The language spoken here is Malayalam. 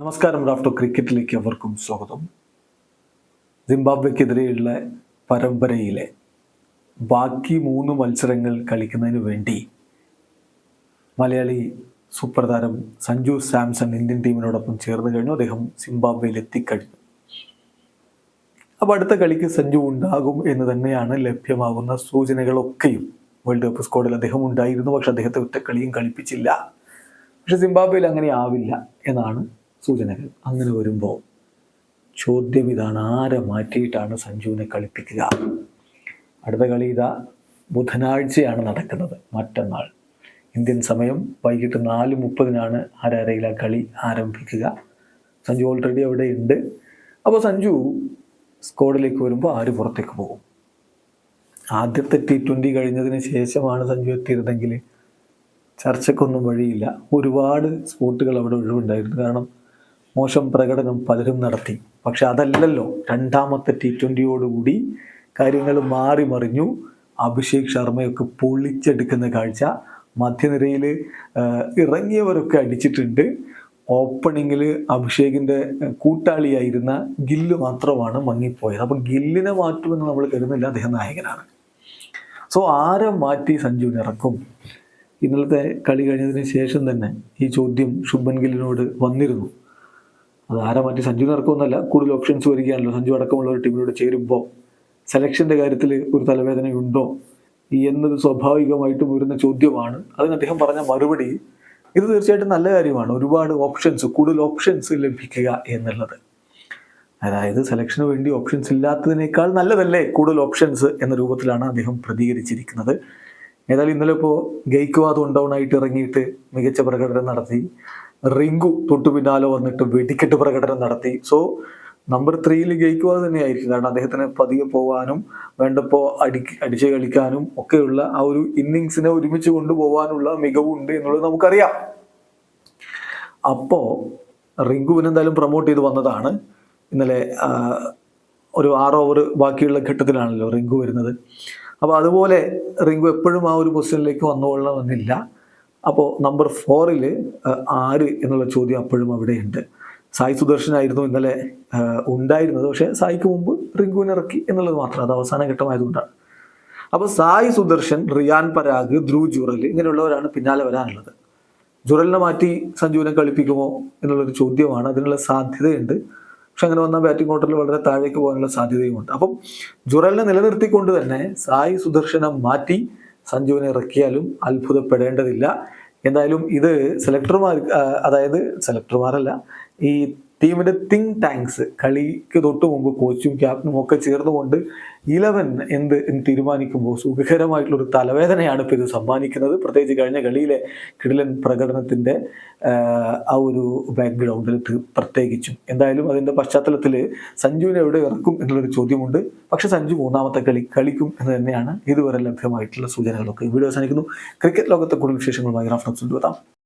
നമസ്കാരം റാഫ്റ്റോ ക്രിക്കറ്റിലേക്ക് അവർക്കും സ്വാഗതം. സിംബാബ്വെക്കെതിരെയുള്ള പരമ്പരയിലെ ബാക്കി മൂന്ന് മത്സരങ്ങൾ കളിക്കുന്നതിന് വേണ്ടി മലയാളി സൂപ്പർ താരം സഞ്ജു സാംസൺ ഇന്ത്യൻ ടീമിനോടൊപ്പം ചേർന്ന് കഴിഞ്ഞു. അദ്ദേഹം സിംബാബ്വെയിൽ എത്തിക്കഴിഞ്ഞു അപ്പോൾ അടുത്ത കളിക്ക് സഞ്ജു ഉണ്ടാകും എന്ന് തന്നെയാണ് ലഭ്യമാകുന്ന സൂചനകളൊക്കെയും വേൾഡ് കപ്പ് സ്കോഡിൽ അദ്ദേഹം ഉണ്ടായിരുന്നു. പക്ഷെ അദ്ദേഹത്തെ ഒറ്റ കളിയും കളിപ്പിച്ചില്ല. പക്ഷെ സിംബാബ്വേയിൽ അങ്ങനെ ആവില്ല എന്നാണ് സൂചനകൾ അങ്ങനെ വരുമ്പോൾ ചോദ്യം ഇതാണ് ആരെ മാറ്റിയിട്ടാണ് സഞ്ജുവിനെ കളിപ്പിക്കുക? അടുത്ത കളി ഇതാ ബുധനാഴ്ചയാണ് നടക്കുന്നത് മറ്റന്നാൾ. ഇന്ത്യൻ സമയം വൈകിട്ട് നാല് മുപ്പതിനാണ് ആരാരയിൽ ആ കളി ആരംഭിക്കുക. സഞ്ജു ഓൾറെഡി അവിടെ ഉണ്ട്. അപ്പോൾ സഞ്ജു സ്ക്വാഡിലേക്ക് വരുമ്പോൾ ആര് പുറത്തേക്ക് പോകും? ആദ്യത്തെ ടി ട്വന്റി കഴിഞ്ഞതിന് ശേഷമാണ് സഞ്ജു എത്തിയിരുന്നെങ്കിൽ ചർച്ചയ്ക്കൊന്നും വഴിയില്ല. ഒരുപാട് സ്പോട്ടുകൾ അവിടെ ഒഴിവുണ്ടായിരുന്നു. കാരണം മോശം പ്രകടനം പലരും നടത്തി. പക്ഷെ അതല്ലല്ലോ രണ്ടാമത്തെ ടി ട്വന്റിയോടുകൂടി കാര്യങ്ങൾ മാറി മറിഞ്ഞു. അഭിഷേക് ശർമ്മയൊക്കെ പൊളിച്ചെടുക്കുന്ന കാഴ്ച. മധ്യനിരയിൽ ഇറങ്ങിയവരൊക്കെ അടിച്ചിട്ടുണ്ട്. ഓപ്പണിങ്ങിൽ അഭിഷേകിന്റെ കൂട്ടാളിയായിരുന്ന ഗില്ല് മാത്രമാണ് മങ്ങിപ്പോയത്. അപ്പം ഗില്ലിനെ മാറ്റുമെന്ന് നമ്മൾ കരുതുന്നില്ല അദ്ദേഹം നായകനാണ്. സോ ആരെ മാറ്റി സഞ്ജുവിന് ഇറക്കും? ഇന്നലത്തെ കളി കഴിഞ്ഞതിന് ശേഷം തന്നെ ഈ ചോദ്യം ശുഭൻ ഗില്ലിനോട് വന്നിരുന്നു. അത് ആരാ മാറ്റി സഞ്ജുവിന് ഇറക്കുമെന്നല്ല കൂടുതൽ ഓപ്ഷൻസ് വരികയാണല്ലോ. സഞ്ജു അടക്കമുള്ള ഒരു ടീമിലൂടെ ചേരുമ്പോൾ സെലക്ഷന്റെ കാര്യത്തിൽ ഒരു തലവേദനയുണ്ടോ? എന്നത് സ്വാഭാവികമായിട്ടും വരുന്ന ചോദ്യമാണ്. അതിന് അദ്ദേഹം പറഞ്ഞ മറുപടി ഇത് തീർച്ചയായിട്ടും നല്ല കാര്യമാണ്. ഒരുപാട് ഓപ്ഷൻസ് കൂടുതൽ ഓപ്ഷൻസ് ലഭിക്കുക എന്നുള്ളത്. അതായത് സെലക്ഷന് വേണ്ടി ഓപ്ഷൻസ് ഇല്ലാത്തതിനേക്കാൾ നല്ലതല്ലേ കൂടുതൽ ഓപ്ഷൻസ് എന്ന രൂപത്തിലാണ് അദ്ദേഹം പ്രതികരിച്ചിരിക്കുന്നത്. ഏതായാലും ഇന്നലെ ഇപ്പോൾ ഗെയ്ക്വാദ് ഡൗൺ ആയിട്ട് ഇറങ്ങിയിട്ട് മികച്ച പ്രകടനം നടത്തി. റിങ്കു തൊട്ടു പിന്നാലെ വന്നിട്ട് വെടിക്കെട്ട് പ്രകടനം നടത്തി. സോ നമ്പർ ത്രീയിൽ ജയിക്കുക തന്നെയായിരിക്കും. കാരണം അദ്ദേഹത്തിന് പതിയെ പോകാനും വേണ്ടപ്പോ അടി അടിച്ചു കളിക്കാനും ഒക്കെയുള്ള ആ ഒരു ഇന്നിങ്സിനെ ഒരുമിച്ച് കൊണ്ടുപോകാനുള്ള മികവുണ്ട് എന്നുള്ളത് നമുക്കറിയാം. അപ്പോ റിങ്കുവിന് എന്തായാലും പ്രൊമോട്ട് ചെയ്ത് വന്നതാണ്. ഇന്നലെ ഒരു ആറ് ഓവർ ബാക്കിയുള്ള ഘട്ടത്തിലാണല്ലോ റിങ്കു വരുന്നത്. അപ്പോൾ അതുപോലെ റിങ്കു എപ്പോഴും ആ ഒരു പൊസിഷനിലേക്ക് വന്നുകൊള്ളണമെന്നില്ല അപ്പോൾ നമ്പർ ഫോറിൽ ആര് എന്നുള്ള ചോദ്യം അപ്പോഴും അവിടെയുണ്ട്. സായി സുദർശനായിരുന്നു ഇന്നലെ ഉണ്ടായിരുന്നത്. പക്ഷേ സായിക്ക് മുമ്പ് റിങ്കുവിനിറക്കി എന്നുള്ളത് മാത്രം. അത് അവസാന ഘട്ടമായതുകൊണ്ടാണ്. അപ്പോൾ സായി സുദർശൻ റിയാൻ പരാഗ് ധ്രുവ് ജുറൽ ഇങ്ങനെയുള്ളവരാണ് പിന്നാലെ വരാനുള്ളത്. ജുറലിനെ മാറ്റി സഞ്ജുവിനെ കളിപ്പിക്കുമോ എന്നുള്ളൊരു ചോദ്യമാണ്. അതിനുള്ള സാധ്യതയുണ്ട്. പക്ഷെ അങ്ങനെ വന്നാൽ ബാറ്റിംഗ് ഓർഡറിൽ വളരെ താഴേക്ക് പോകാനുള്ള സാധ്യതയുമുണ്ട്. അപ്പം ജുറലിനെ നിലനിർത്തിക്കൊണ്ട് തന്നെ സായി സുദർശനം മാറ്റി സഞ്ജുവിനെ ഇറക്കിയാലും അത്ഭുതപ്പെടേണ്ടതില്ല. എന്തായാലും ഇത് സെലക്ടർമാർ അതായത് സെലക്ടർമാരല്ല ഈ ടീമിന്റെ തിങ് ടാങ്ക്സ് കളിക്ക് തൊട്ട് മുമ്പ് കോച്ചും ക്യാപ്റ്റനും ഒക്കെ ചേർന്നുകൊണ്ട് ഇലവൻ എന്ത് എന്ന് തീരുമാനിക്കുമ്പോൾ സുഖകരമായിട്ടുള്ളൊരു തലവേദനയാണ് ഇപ്പോൾ ഇത് സമ്മാനിക്കുന്നത്. പ്രത്യേകിച്ച് കഴിഞ്ഞ കളിയിലെ കിടിലൻ പ്രകടനത്തിന്റെ ആ, ഒരു ബാക്ക്ഗ്രൗണ്ടിൽ പ്രത്യേകിച്ചും. എന്തായാലും അതിന്റെ പശ്ചാത്തലത്തിൽ സഞ്ജുവിനെ എവിടെ ഇറക്കും എന്നുള്ളൊരു ചോദ്യമുണ്ട്. പക്ഷെ സഞ്ജു മൂന്നാമത്തെ കളി കളിക്കും എന്ന് തന്നെയാണ് ഇതുവരെ ലഭ്യമായിട്ടുള്ള സൂചനകളൊക്കെ. വീഡിയോ അവസാനിക്കുന്നു. ക്രിക്കറ്റ് ലോകത്തെ കൂടുതൽ വിശേഷങ്ങളുമായി റഫറൻസ് കൊണ്ടുവരാം